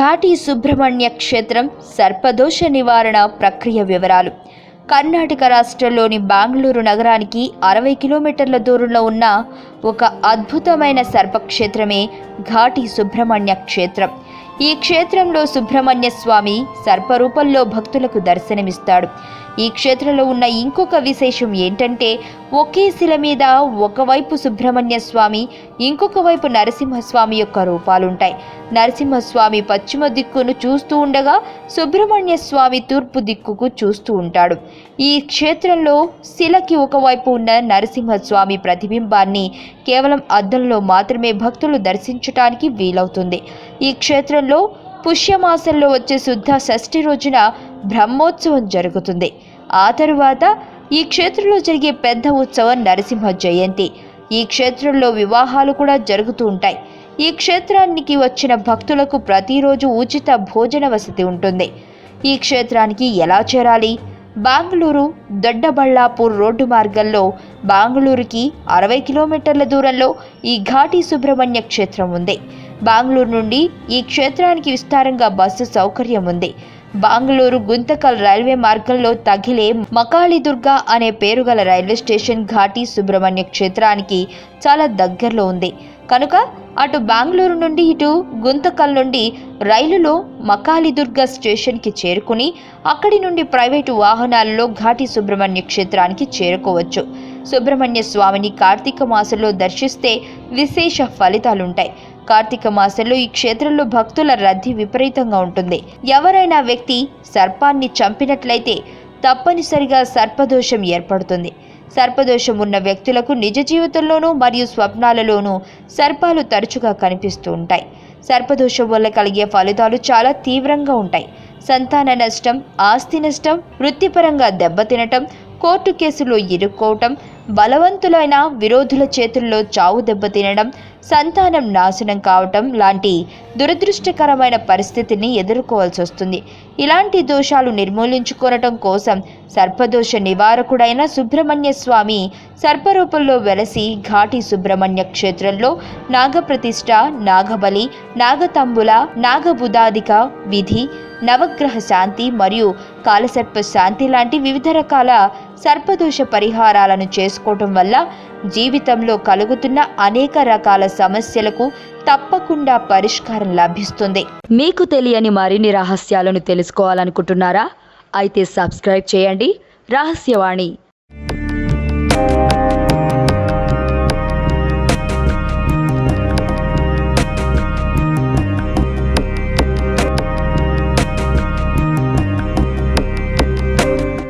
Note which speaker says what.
Speaker 1: ఘాటి సుబ్రహ్మణ్య క్షేత్రం సర్పదోష నివారణ ప్రక్రియ వివరాలు. కర్ణాటక రాష్ట్రంలోని బెంగళూరు నగరానికి అరవై కిలోమీటర్ల దూరంలో ఉన్న ఒక అద్భుతమైన సర్పక్షేత్రమే ఘాటి సుబ్రహ్మణ్య క్షేత్రం. ఈ క్షేత్రంలో సుబ్రహ్మణ్య స్వామి సర్పరూపంలో భక్తులకు దర్శనమిస్తాడు. ఈ క్షేత్రంలో ఉన్న ఇంకొక విశేషం ఏంటంటే ఒకే శిల మీద ఒకవైపు సుబ్రహ్మణ్య స్వామి ఇంకొక వైపు నరసింహస్వామి యొక్క రూపాలుంటాయి. నరసింహస్వామి పశ్చిమ దిక్కును చూస్తూ ఉండగా సుబ్రహ్మణ్య స్వామి తూర్పు దిక్కుకు చూస్తూ ఉంటాడు. ఈ క్షేత్రంలో శిలకి ఒకవైపు ఉన్న నరసింహస్వామి ప్రతిబింబాన్ని కేవలం అద్దంలో మాత్రమే భక్తులు దర్శించటానికి వీలవుతుంది. ఈ క్షేత్రంలో పుష్యమాసంలో వచ్చే శుద్ధ షష్ఠి రోజున బ్రహ్మోత్సవం జరుగుతుంది. ఆ తరువాత ఈ క్షేత్రంలో జరిగే పెద్ద ఉత్సవం నరసింహ జయంతి. ఈ క్షేత్రంలో వివాహాలు కూడా జరుగుతూ ఉంటాయి. ఈ క్షేత్రానికి వచ్చిన భక్తులకు ప్రతిరోజు ఉచిత భోజన వసతి ఉంటుంది. ఈ క్షేత్రానికి ఎలా చేరాలి? బెంగళూరు దొడ్డబళ్ళాపూర్ రోడ్డు మార్గంలో బెంగళూరుకి అరవై కిలోమీటర్ల దూరంలో ఈ ఘాటి సుబ్రహ్మణ్య క్షేత్రం ఉంది. బెంగళూరు నుండి ఈ క్షేత్రానికి విస్తారంగా బస్సు సౌకర్యం ఉంది. బెంగళూరు గుంతకల్ రైల్వే మార్గంలో తగిలే మకాళిదుర్గ అనే పేరు గల రైల్వే స్టేషన్ ఘాటి సుబ్రహ్మణ్య క్షేత్రానికి చాలా దగ్గరలో ఉంది. కనుక అటు బెంగళూరు నుండి ఇటు గుంతకల్ నుండి రైలులో మకాళిదుర్గ స్టేషన్కి చేరుకుని అక్కడి నుండి ప్రైవేటు వాహనాలలో ఘాటి సుబ్రహ్మణ్య క్షేత్రానికి చేరుకోవచ్చు. సుబ్రహ్మణ్య స్వామిని కార్తీక మాసంలో దర్శిస్తే విశేష ఫలితాలుంటాయి. కార్తీక మాసంలో ఈ క్షేత్రంలో భక్తుల రద్దీ విపరీతంగా ఉంటుంది. ఎవరైనా వ్యక్తి సర్పాన్ని చంపినట్లయితే తప్పనిసరిగా సర్పదోషం ఏర్పడుతుంది. సర్పదోషం ఉన్న వ్యక్తులకు నిజ జీవితంలోనూ మరియు స్వప్నాలలోనూ సర్పాలు తరచుగా కనిపిస్తూ ఉంటాయి. సర్పదోషం వల్ల కలిగే ఫలితాలు చాలా తీవ్రంగా ఉంటాయి. సంతాన నష్టం ఆస్తి నష్టం వృత్తిపరంగా దెబ్బతినటం కోర్టు కేసులో ఇరుక్కోవటం బలవంతులైన విరోధుల చేతుల్లో చావు దెబ్బతినడం సంతానం నాశనం కావటం లాంటి దురదృష్టకరమైన పరిస్థితిని ఎదుర్కోవాల్సి వస్తుంది. ఇలాంటి దోషాలు నిర్మూలించుకోవటం కోసం సర్పదోష నివారకుడైన సుబ్రహ్మణ్య స్వామి సర్పరూపంలో వెలసి ఘాటి సుబ్రహ్మణ్య క్షేత్రంలో నాగప్రతిష్ఠ నాగబలి నాగతంబుల నాగబుదాదిక విధి నవగ్రహ శాంతి మరియు కాలసర్ప శాంతి లాంటి వివిధ రకాల సర్పదోష పరిహారాలను చేసుకోవటం వల్ల జీవితంలో కలుగుతున్న అనేక రకాల సమస్యలకు తప్పకుండా పరిష్కారం లభిస్తుంది.
Speaker 2: మీకు తెలియని మరిన్ని రహస్యాలను తెలుసుకోవాలనుకుంటున్నారా? అయితే సబ్స్క్రైబ్ చేయండి. రహస్యవాణి